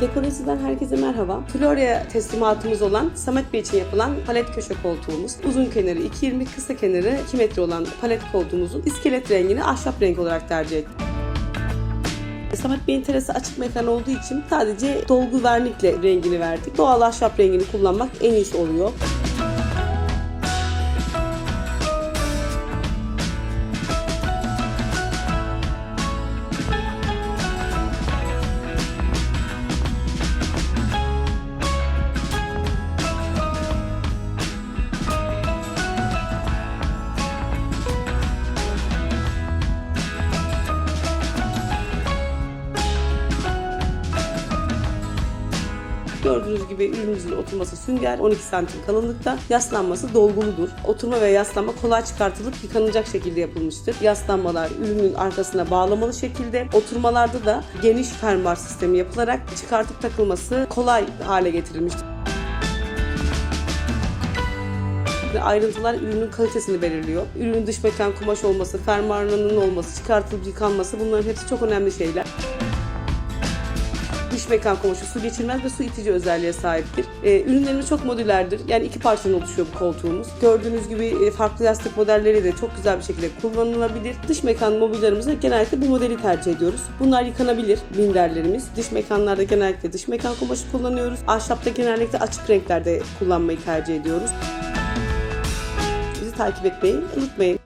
Dekorasiden herkese merhaba. Florya teslimatımız olan Samet Bey için yapılan palet köşe koltuğumuz. Uzun kenarı 2.20, kısa kenarı 2 metre olan palet koltuğumuzun iskelet rengini ahşap renk olarak tercih ettik. Samet Bey'in terası açık mekan olduğu için sadece dolgu vernikle rengini verdik. Doğal ahşap rengini kullanmak en iyisi oluyor. Gördüğünüz gibi ürünümüzün oturması sünger 12 santim kalınlıkta, yaslanması dolguludur. Oturma ve yaslanma kolay çıkartılıp yıkanacak şekilde yapılmıştır. Yaslanmalar ürünün arkasına bağlamalı şekilde, oturmalarda da geniş fermuar sistemi yapılarak çıkartıp takılması kolay hale getirilmiştir. Ayrıntılar ürünün kalitesini belirliyor. Ürünün dış mekan kumaş olması, fermuarının olması, çıkartılıp yıkanması bunların hepsi çok önemli şeyler. Dış mekan kumaşı su geçirmez ve su itici özelliğe sahiptir. Ee, ürünlerimiz çok modülerdir. Yani iki parçadan oluşuyor bu koltuğumuz. Gördüğünüz gibi e, farklı yastık modelleri de çok güzel bir şekilde kullanılabilir. Dış mekan mobilyalarımızda genellikle bu modeli tercih ediyoruz. Bunlar yıkanabilir minderlerimiz. Dış mekanlarda genellikle dış mekan kumaşı kullanıyoruz. Ahşapta genellikle açık renklerde kullanmayı tercih ediyoruz. Bizi takip etmeyi unutmayın.